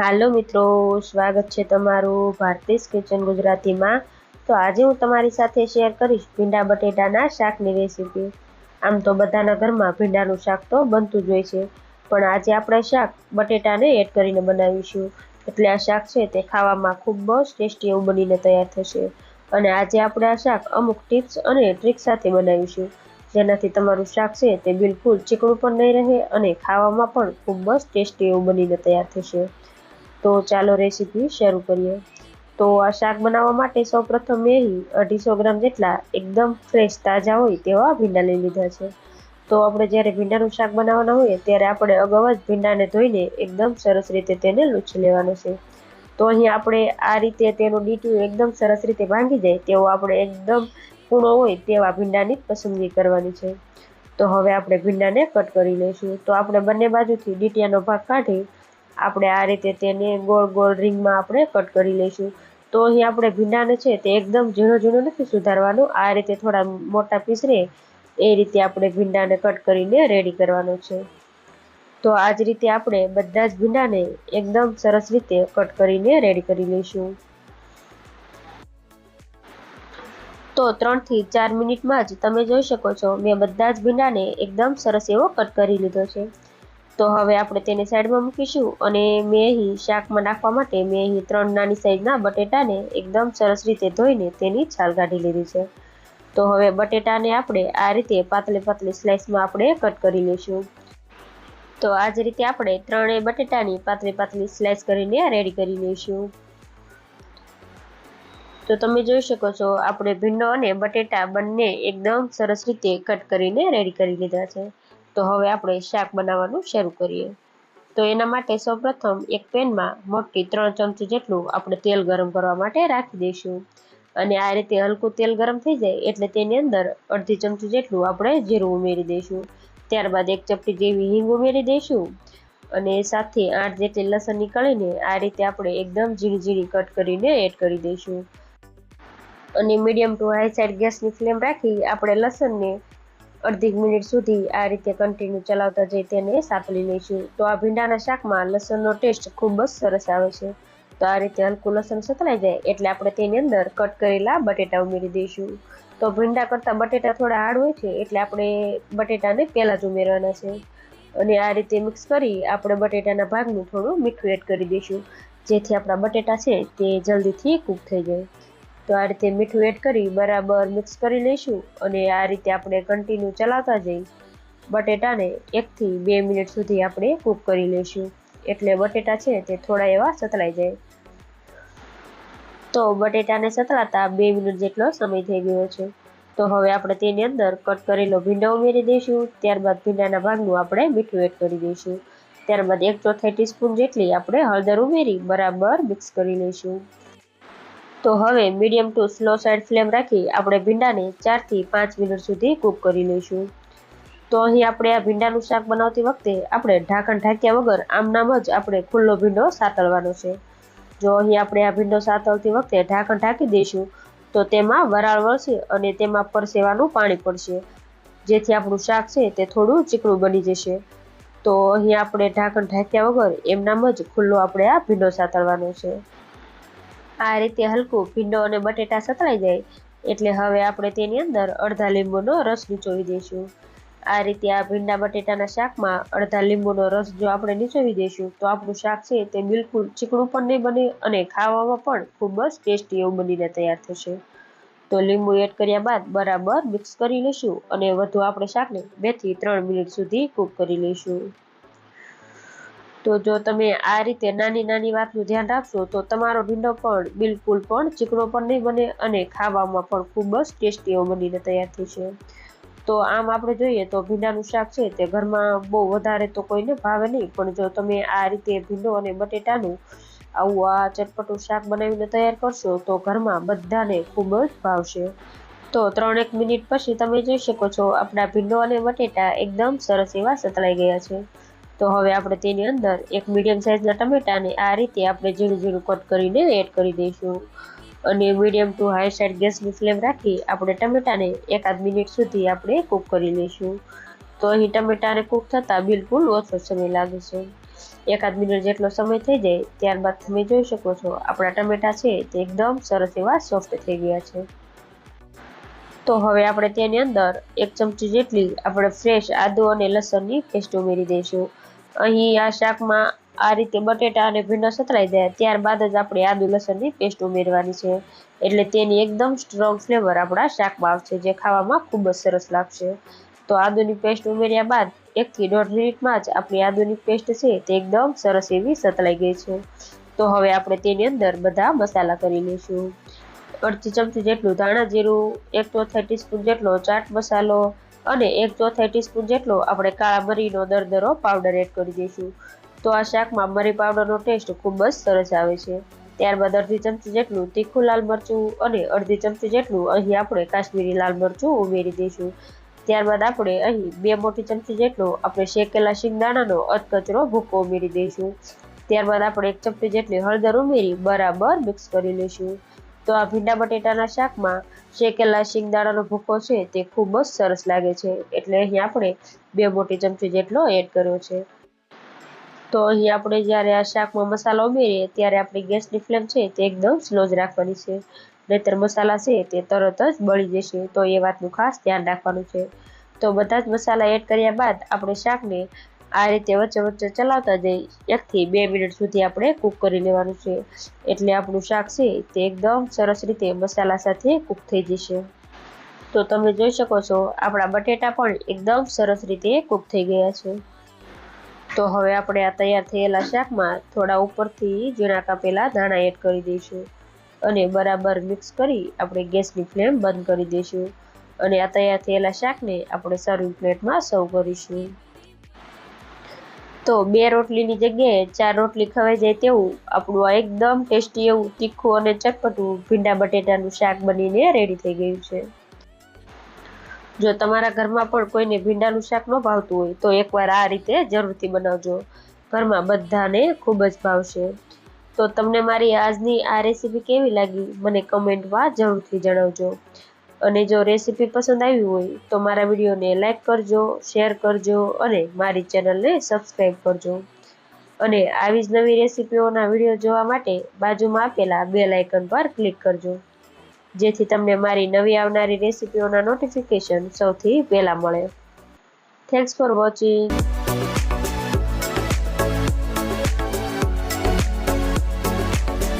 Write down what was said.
હાલો મિત્રો, સ્વાગત છે તમારું ભારતીસ કિચન ગુજરાતીમાં. તો આજે હું તમારી સાથે શેર કરીશ ભીંડા બટેટાના શાકની રેસીપી. આમ તો બધાના ઘરમાં ભીંડાનું શાક તો બનતું જ હોય છે. પણ આજે આપણે શાક બટેટાને એડ કરીને બનાવીશું. એટલે આ શાક છે તે ખાવામાં ખૂબ જ ટેસ્ટી એવું બનીને તૈયાર થશે. અને આજે આપણે આ શાક અમુક ટિપ્સ અને ટ્રીક સાથે બનાવીશું. જેનાથી તમારું શાક છે તે બિલકુલ ચીકણું પણ નહીં રહે અને ખાવામાં પણ ખૂબ જ ટેસ્ટી એવું બનીને તૈયાર થશે. તો ચાલો રેસીપી શરૂ કરીએ. તો આ શાક બનાવવા માટે સૌપ્રથમ મેં અઢીસો ગ્રામ જેટલા એકદમ ફ્રેશ તાજા હોય તેવા ભીંડા લઈ લીધા છે. તો આપણે જ્યારે ભીંડાનું શાક બનાવવાના હોઈએ ત્યારે આપણે અગાઉ જ ભીંડાને ધોઈને એકદમ સરસ રીતે તેને લૂછી લેવાનું છે. તો અહીં આપણે આ રીતે તેનું ડીટું એકદમ સરસ રીતે ભાંગી જાય તેવો આપણે એકદમ કૂણો હોય તેવા ભીંડાની પસંદગી કરવાની છે. તો હવે આપણે ભીંડાને કટ કરી લઈશું. તો આપણે બંને બાજુથી ડીટિયાનો ભાગ કાઢી આપણે આ રીતે તેને ગોળ ગોળ રિંગમાં આપણે કટ કરી લઈશું. તો અહીં આપણે ભીંડાને છે તે એકદમ ઝીણો ઝીણો નથી સુધારવાનો. આ રીતે થોડા મોટા પીસ રહે એ રીતે આપણે ભીંડાને કટ કરીને રેડી કરવાનો છે. તો આ જ રીતે આપણે બધા જ ભીંડાને એકદમ સરસ રીતે કટ કરીને રેડી કરી લઈશું. તો ત્રણથી ચાર મિનિટમાં જ તમે જોઈ શકો છો. મેં બધા જ ભીંડાને એકદમ સરસ એવો કટ કરી લીધો છે. તો હવે આપણે તેને સાઈડમાં મૂકીશું અને મેં અહીં શાકમાં નાખવા માટે મેં અહીં ત્રણ નાની સાઈઝના બટેટાને એકદમ સરસ રીતે ધોઈને તેની છાલ કાઢી લીધી છે. તો હવે બટેટાને આપણે આ રીતે પાતળી પાતળી સ્લાઇસમાં આપણે કટ કરી લઈશું. તો આ જ રીતે આપણે ત્રણેય બટેટાની પાતળી પાતળી સ્લાઇસ કરીને રેડી કરી લઈશું. તો તમે જોઈ શકો છો આપણે ભીંડો અને બટેટા બંને એકદમ સરસ રીતે કટ કરીને રેડી કરી લીધા છે. તો હવે આપણે શાક બનાવવાનું શરૂ કરીએ. તો એના માટે સૌપ્રથમ એક પેનમાં મોટી ત્રણ ચમચી જેટલું આપણે તેલ ગરમ કરવા માટે રાખી દઈશું. અને આ રીતે હલકું તેલ ગરમ થઈ જાય એટલે તેની અંદર અડધી ચમચી જેટલું આપણે જીરું ઉમેરી દઈશું. ત્યારબાદ એક ચપટી જેવી હિંગ ઉમેરી દઈશું. અને સાથે આઠ જેટલી લસણ નીકળીને આ રીતે આપણે એકદમ ઝીણી ઝીણી કટ કરીને એડ કરી દઈશું. અને મીડિયમ ટુ હાઈ સાઈડ ગેસની ફ્લેમ રાખી આપણે લસણને અડધી મિનિટ સુધી આ રીતે કન્ટિન્યુ ચલાવતા જઈ તેને સાતળી લઈશું. તો આ ભીંડાના શાકમાં લસણનો ટેસ્ટ ખૂબ જ સરસ આવે છે. તો આ રીતે હલકું લસણ સતળાઈ જાય એટલે આપણે તેની અંદર કટ કરેલા બટેટા ઉમેરી દઈશું. તો ભીંડા કરતાં બટેટા થોડા હાર્ડ હોય છે એટલે આપણે બટેટાને પહેલાં જ ઉમેરવાના છે. અને આ રીતે મિક્સ કરી આપણે બટેટાના ભાગનું થોડું મીઠું એડ કરી દઈશું. જેથી આપણા બટેટા છે તે જલ્દીથી કૂક થઈ જાય. તો આ રીતે મીઠું એડ કરી બરાબર મિક્સ કરી લઈશું અને આ રીતે આપણે કન્ટિન્યુ ચલાવતા જઈ બટેટાને એકથી બે મિનિટ સુધી આપણે કૂક કરી લઈશું. એટલે બટેટા છે તે થોડા એવા સતલાઈ જાય. તો બટેટાને સતળાતા બે મિનિટ જેટલો સમય થઈ ગયો છે. તો હવે આપણે તેની અંદર કટ કરેલો ભીંડો ઉમેરી દઈશું. ત્યારબાદ ભીંડાના ભાગનું આપણે મીઠું એડ કરી દઈશું. ત્યારબાદ એક ચોથાઈ ટીસ્પૂન જેટલી આપણે હળદર ઉમેરી બરાબર મિક્સ કરી લઈશું. તો હવે medium to slow side flame રાખી આપણે ભીંડાને ચારથી પાંચ મિનિટ સુધી કૂક કરી લઈશું. તો અહીં આપણે આ ભીંડાનું શાક બનાવતી વખતે આપણે ઢાંકણ ઢાંક્યા વગર આમનામ જ આપણે ખુલ્લો ભીંડો સાતળવાનો છે. જો અહીં આપણે આ ભીંડો સાતળતી વખતે ઢાંકણ ઢાંકી દઈશું, તો તેમાં વરાળ વળશે અને તેમાં પરસેવાનું પાણી પડશે. જેથી આપણું શાક છે તે થોડું ચીકણું બની જશે. તો અહીં આપણે ઢાંકણ ઢાંક્યા વગર એમનામ જ ખુલ્લો આપણે આ ભીંડો સાતળવાનો છે. આ રીતે હલકું, ભીંડો અને બટેટા સતળાઈ જાય. એટલે હવે આપણે તેની અંદર અડધા લીંબુનો રસ નીચોવી દઈશું. આ રીતે આ ભીંડા બટેટાના શાકમાં અડધા લીંબુનો રસ જો આપણે નીચોવી દઈશું, તો આપણું શાક છે તે બિલકુલ ચીકણું પણ નહીં બને અને ખાવામાં પણ ખૂબ જ ટેસ્ટી એવું બનીને તૈયાર થશે. તો લીંબુ એડ કર્યા બાદ બરાબર મિક્સ કરી લઈશું અને વધુ આપણે શાકને બેથી ત્રણ મિનિટ સુધી કૂક કરી લઈશું. તો જો તમે આ રીતે નાની નાની વાતનું ધ્યાન રાખશો, તો તમારો ભીંડો પણ બિલકુલ પણ ચીકણો પણ નહીં બને અને ખાવામાં પણ ખૂબ જ ટેસ્ટી એવો બનીને તૈયાર થશે તો આમ આપણે જોઈએ તો ભીંડાનું શાક છે તે ઘરમાં બહુ વધારે તો કોઈને ભાવે નહીં, પણ જો તમે આ રીતે ભીંડો અને બટેટાનું આવું આ ચટપટું શાક બનાવીને તૈયાર કરશો, તો ઘરમાં બધાને ખૂબ જ ભાવશે. તો ત્રણેક મિનિટ પછી તમે જોઈ શકો છો, આપણા ભીંડો અને બટેટા એકદમ સરસ એવા સતળાઈ ગયા છે. તો હવે આપણે તેની અંદર એક મીડિયમ સાઇઝના ટમેટાને આ રીતે આપણે ઝીણું ઝીણું કટ કરીને એડ કરી દઈશું. અને મીડિયમ ટુ હાઈ સાઈડ ગેસની ફ્લેમ રાખી આપણે ટમેટાને એકાદ મિનિટ સુધી આપણે કૂક કરી લઈશું. તો અહીં ટમેટાને કૂક થતાં બિલકુલ ઓછો સમય લાગે છે. એકાદ મિનિટ જેટલો સમય થઈ જાય ત્યારબાદ તમે જોઈ શકો છો આપણા ટમેટા છે તે એકદમ સરસ એવા સોફ્ટ થઈ ગયા છે. તો હવે આપણે તેની અંદર એક ચમચી જેટલી આપણે ફ્રેશ આદુ અને લસણની પેસ્ટ ઉમેરી દઈશું. અહીં આ શાકમાં આ રીતે બટેટા અને ભીંડા સતળાઈ જાય, ત્યારબાદ જ આપણે આદુ લસણની પેસ્ટ ઉમેરવાની છે. એટલે તેની એકદમ સ્ટ્રોંગ ફ્લેવર આપણા શાકમાં આવશે, જે ખાવામાં ખૂબ જ સરસ લાગશે. તો આદુની પેસ્ટ ઉમેર્યા બાદ એકથી દોઢ મિનિટમાં જ આપણી આદુની પેસ્ટ છે તે એકદમ સરસ એવી સતલાઈ ગઈ છે. તો હવે આપણે તેની અંદર બધા મસાલા કરી લઈશું. અડધી ચમચી જેટલું ધાણા જીરું, એક ચોથાઈ ટીસ્પૂન જેટલો ચાટ મસાલો અને એક ચોથાઈ ટીસ્પૂન જેટલો આપણે કાળા મરીનો દરદરો પાવડર એડ કરી દઈશું. તો આ શાકમાં મરી પાવડરનો ટેસ્ટ ખૂબ જ સરસ આવે છે. ત્યારબાદ અડધી ચમચી જેટલું તીખું લાલ મરચું અને અડધી ચમચી જેટલું અહીં આપણે કાશ્મીરી લાલ મરચું ઉમેરી દઈશું. ત્યારબાદ આપણે અહીં બે મોટી ચમચી જેટલો આપણે શેકેલા શિંગદાણાનો અધકચરો ભૂકો ઉમેરી દઈશું. ત્યારબાદ આપણે એક ચમચી જેટલી હળદર ઉમેરી બરાબર મિક્સ કરી લઈશું. તો આ ભીંડા બટેટાના શાકમાં શેકેલા શિંગદાણાનો ભૂકો છે તે ખૂબ જ સરસ લાગે છે. એટલે અહીં આપણે બે મોટી ચમચી જેટલો એડ કર્યો છે. તો અહીં આપણે જ્યારે આ શાકમાં મસાલો ઉમેરીએ ત્યારે આપણી ગેસની ફ્લેમ છે તે એકદમ સ્લો જ રાખવાની છે. નહીતર મસાલા છે તે તરત જ બળી જશે. તો એ વાતનું ખાસ ધ્યાન રાખવાનું છે. તો બધા જ મસાલા એડ કર્યા બાદ આપણે શાકને આ રીતે વચ્ચે વચ્ચે ચલાવતા જઈ એકથી બે મિનિટ સુધી આપણે કૂક કરી લેવાનું છે. એટલે આપણું શાક છે તે એકદમ સરસ રીતે મસાલા સાથે કૂક થઈ જશે. તો તમે જોઈ શકો છો, આપણા બટેટા પણ એકદમ સરસ રીતે કૂક થઈ ગયા છે. તો હવે આપણે આ તૈયાર થયેલા શાકમાં થોડા ઉપરથી ઝીણા કાપેલા ધાણા એડ કરી દઈશું. અને બરાબર મિક્સ કરી આપણે ગેસની ફ્લેમ બંધ કરી દઈશું. અને આ તૈયાર થયેલા શાકને આપણે સર્વિંગ પ્લેટમાં સર્વ કરીશું. તો બે રોટલીની જગ્યાએ ચાર રોટલી ખવાઈ જાય તેવું આપણું આ એકદમ ટેસ્ટી એવું તીખું અને ચટપટું ભીંડા બટેટાનું શાક બનીને રેડી થઈ ગયું છે. જો તમારા ઘરમાં પણ કોઈને ભીંડાનું શાક ન ભાવતું હોય તો એકવાર આ રીતે જરૂરથી બનાવજો. ઘરમાં બધાને ખૂબ જ ભાવશે. તો તમને મારી આજની આ રેસીપી કેવી લાગી? મને કમેન્ટમાં જરૂરથી જણાવજો. અને જો રેસીપી પસંદ આવી હોય તો મારા વિડીયોને લાઇક કરજો શેર કરજો અને મારી ચેનલને સબસ્ક્રાઈબ કરજો. અને આવી જ નવી રેસીપીઓના વીડિયો જોવા માટે બાજુમાં આપેલા બે લાઇકન પર ક્લિક કરજો. જેથી તમને મારી નવી આવનારી રેસીપીઓના નોટિફિકેશન સૌથી પહેલાં મળે. Thanks for watching